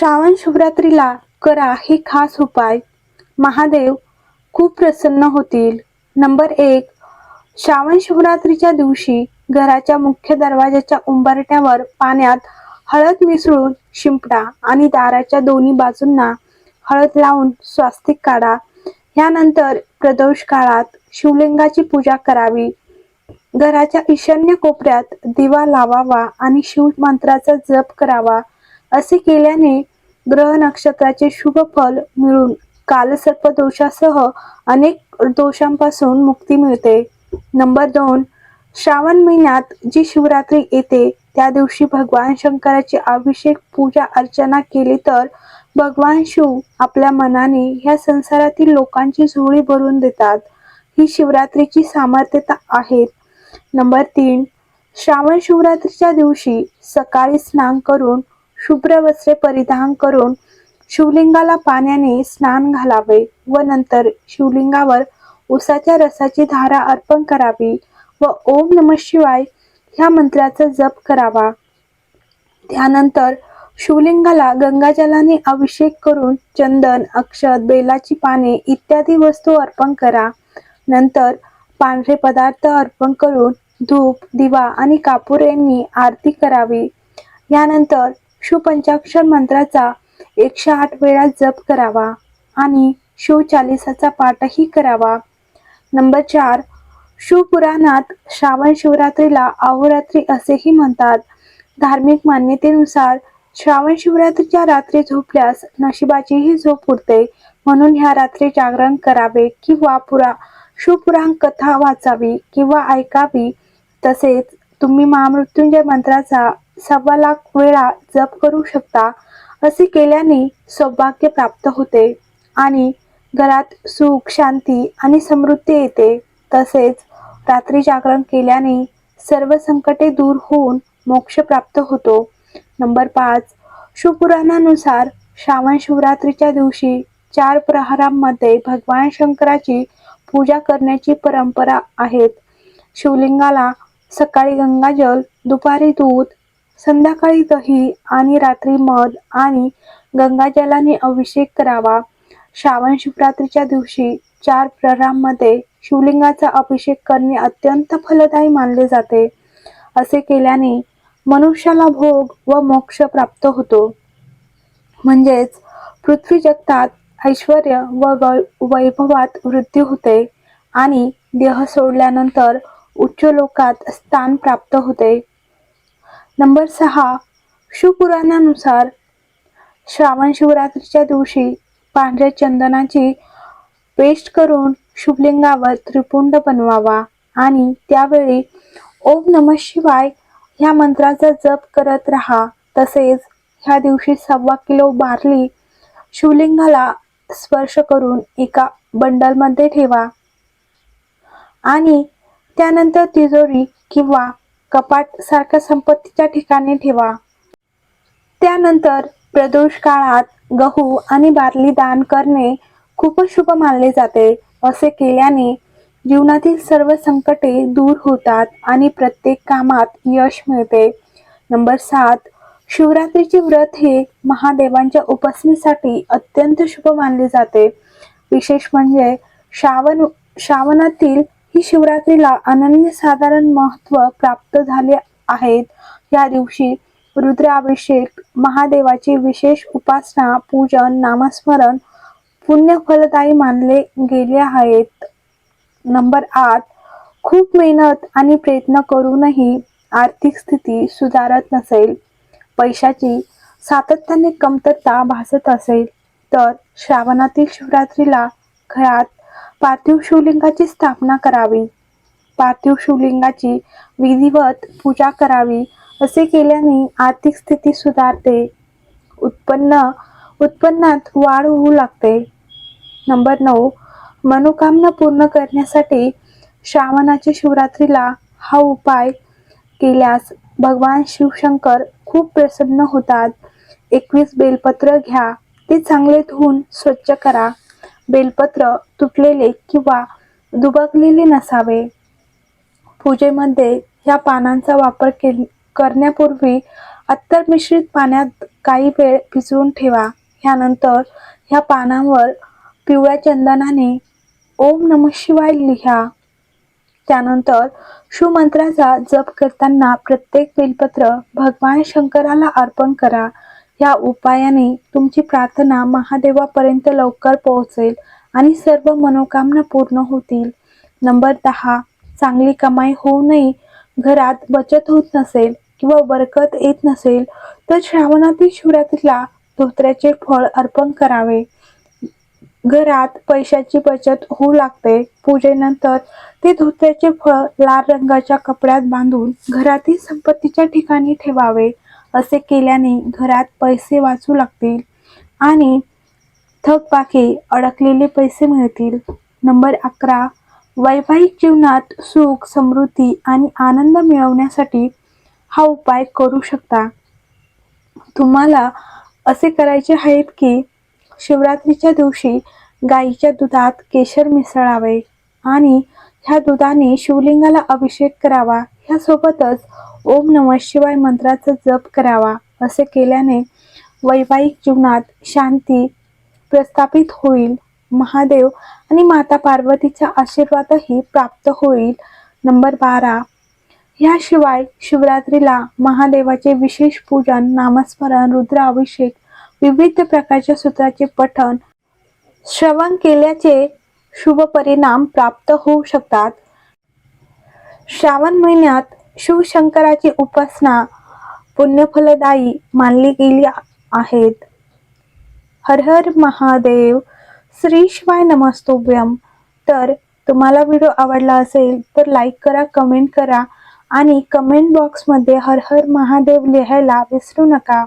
श्रावण शिवरात्रीला करा हे खास उपाय. महादेव खूप प्रसन्न होतील. नंबर एक श्रावण शिवरात्रीच्या दिवशी घराच्या मुख्य दरवाजाच्या उंबरट्यावर पाण्यात हळद मिसळून शिंपडा आणि दाराच्या दोन्ही बाजूंना हळद लावून स्वास्तिक काढा. यानंतर प्रदोष काळात शिवलिंगाची पूजा करावी. घराच्या ईशान्य कोपऱ्यात दिवा लावावा आणि शिव मंत्राचा जप करावा असे केल्याने ग्रह नक्षत्राचे शुभ फल मिळून कालसर्प दोषासह अनेक दोषांपासून मुक्ती मिळते. नंबर दोन श्रावण महिन्यात जी शिवरात्री येते त्या दिवशी भगवान शंकराची अभिषेक पूजा अर्चना केली तर भगवान शिव आपल्या मनाने ह्या संसारातील लोकांची झोळी भरून देतात. ही शिवरात्रीची सामर्थ्यता आहे. नंबर तीन श्रावण शिवरात्रीच्या दिवशी सकाळी स्नान करून शुभ्र वस्त्रे परिधान करून शिवलिंगाला पाण्याने स्नान घालावे व नंतर शिवलिंगावर उसाच्या रसाची धारा अर्पण करावी व ओम नम शिवाय ह्या मंत्राचा जप करावा. त्यानंतर शिवलिंगाला गंगाजलाने अभिषेक करून चंदन अक्षत बेलाची पाने इत्यादी वस्तू अर्पण करा. नंतर पांढरे पदार्थ अर्पण करून धूप दिवा आणि कापूर यांनी आरती करावी. यानंतर शिवपंचाक्षर मंत्राचा एकशे आठ वेळा जप करावा आणि शिवचालिसाचा पाठही करावा. नंबर चार शिवपुराणात श्रावण शिवरात्रीला अहोरात्री असेही म्हणतात. धार्मिक मान्यतेनुसार श्रावण शिवरात्रीच्या रात्री झोपल्यास नशिबाचीही झोप उरते. म्हणून ह्या रात्री जागरण करावे किंवा पुरा शिवपुराण कथा वाचावी किंवा ऐकावी. तसेच तुम्ही महामृत्युंजय मंत्राचा सव्वा लाख वेळा जप करू शकता असे केल्याने सौभाग्य प्राप्त होते आणि घरात सुख शांती आणि समृद्धी येते. तसेच रात्री जागरण केल्याने सर्व संकटे दूर होऊन मोक्ष प्राप्त होतो. नंबर पाच शिवपुराणानुसार श्रावण शिवरात्रीच्या दिवशी चार प्रहारांमध्ये भगवान शंकराची पूजा करण्याची परंपरा आहेत. शिवलिंगाला सकाळी गंगाजल दुपारी दूध संध्याकाळी दही आणि रात्री मध आणि गंगाजलाने अभिषेक करावा. श्रावण शिवरात्रीच्या दिवशी चार प्रहरांमध्ये शिवलिंगाचा अभिषेक करणे अत्यंत फलदायी मानले जाते. असे केल्याने मनुष्याला भोग व मोक्ष प्राप्त होतो. म्हणजेच पृथ्वी जगतात ऐश्वर व वैभवात वृद्धी होते आणि देह सोडल्यानंतर उच्च लोकात स्थान प्राप्त होते. नंबर सहा शिवपुराणानुसार श्रावण शिवरात्रीच्या दिवशी पांढऱ्या चंदनाची पेस्ट करून शिवलिंगावर त्रिपुंड बनवावा आणि त्यावेळी ओम नम शिवाय ह्या मंत्राचा जप करत राहा. तसेच ह्या दिवशी सव्वा किलो बार्ली शिवलिंगाला स्पर्श करून एका बंडलमध्ये ठेवा. आणि त्यानंतर तिजोरी किंवा कपाट सारख्या संपत्तीच्या ठिकाणी ठेवा. त्यानंतर प्रदोष काळात गहू आणि बार्ली दान करणे खूपच शुभ मानले जाते. असे केल्याने जीवनातील सर्व संकटे दूर होतात आणि प्रत्येक कामात यश मिळते. नंबर सात शिवरात्रीचे व्रत हे महादेवांच्या उपासनेसाठी अत्यंत शुभ मानले जाते. विशेष म्हणजे श्रावण श्रावणातील ही शिवरात्रीला अनन्यसाधारण महत्त्व प्राप्त झाले आहेत. या दिवशी रुद्राभिषेक महादेवाची विशेष उपासना पूजन नामस्मरण पुण्य फलदायी मानले गेले आहेत. नंबर आठ खूप मेहनत आणि प्रयत्न करूनही आर्थिक स्थिती सुधारत नसेल. पैशाची सातत्याने कमतरता भासत असेल तर श्रावणातील शिवरात्रीला घरात पार्थिव शिवलिंगाची स्थापना करावी. पार्थिव शिवलिंगाची विधिवत पूजा करावी असे केल्याने आर्थिक स्थिती सुधारते. उत्पन्न उत्पन्नात वाढ होऊ लागते. नंबर नऊ मनोकामना पूर्ण करण्यासाठी श्रावणाच्या शिवरात्रीला हा उपाय केल्यास भगवान शिवशंकर खूप प्रसन्न होतात. एकवीस बेलपत्र घ्या ते चांगले धुवून स्वच्छ करा. बेलपत्र तुटलेले किंवा दुबकलेले नसावे. पूजेमध्ये या पानांचा वापर के करण्यापूर्वी अत्तर मिश्रित पाण्यात काही वेळ भिजवून ठेवा. ह्यानंतर ह्या पानांवर पिवळ्या चंदनाने ओम नम शिवाय लिहा. त्यानंतर शिवमंत्राचा जप करताना प्रत्येक बेलपत्र भगवान शंकराला अर्पण करा. या उपायाने तुमची प्रार्थना महादेवापर्यंत लवकर पोहोचेल आणि सर्व मनोकामना पूर्ण होतील. नंबर दहा चांगली कमाई होऊ नये. घरात बचत होत नसेल किंवा बरकत येत नसेल तर श्रावणातील शिवरात्रीला धोत्र्याचे फळ अर्पण करावे. घरात पैशाची बचत होऊ लागते. पूजेनंतर ते धोत्र्याचे फळ लाल रंगाच्या कपड्यात बांधून घरातील संपत्तीच्या ठिकाणी ठेवावे. असे केल्याने घरात पैसे वाचू लागतील आणि थकबाकी अडकलेले पैसे मिळतील. नंबर अकरा वैवाहिक जीवनात सुख समृद्धी आणि आनंद मिळवण्यासाठी हा उपाय करू शकता. तुम्हाला असे करायचे आहेत की शिवरात्रीच्या दिवशी गाईच्या दुधात केशर मिसळावे आणि ह्या दुधाने शिवलिंगाला अभिषेक करावा. ह्यासोबतच ओम नम शिवाय मंत्राचा जप करावा असे केल्याने वैवाहिक जीवनात शांती प्रस्थापित होईल. महादेव आणि माता पार्वतीचा आशीर्वादही प्राप्त होईल. नंबर बारा. याशिवाय शिवरात्रीला महादेवाचे विशेष पूजन नामस्मरण रुद्राभिषेक विविध प्रकारच्या सूत्राचे पठण श्रवण केल्याचे शुभ परिणाम प्राप्त होऊ शकतात. श्रावण महिन्यात शिवशंकराची उपासना पुण्यफलदायी मानली गेली आहेत. हर हर महादेव श्री शिवाय नमस्तोभ्यम तर तुम्हाला व्हिडिओ आवडला असेल तर लाईक करा कमेंट करा आणि कमेंट बॉक्समध्ये हर हर महादेव लिहायला विसरू नका.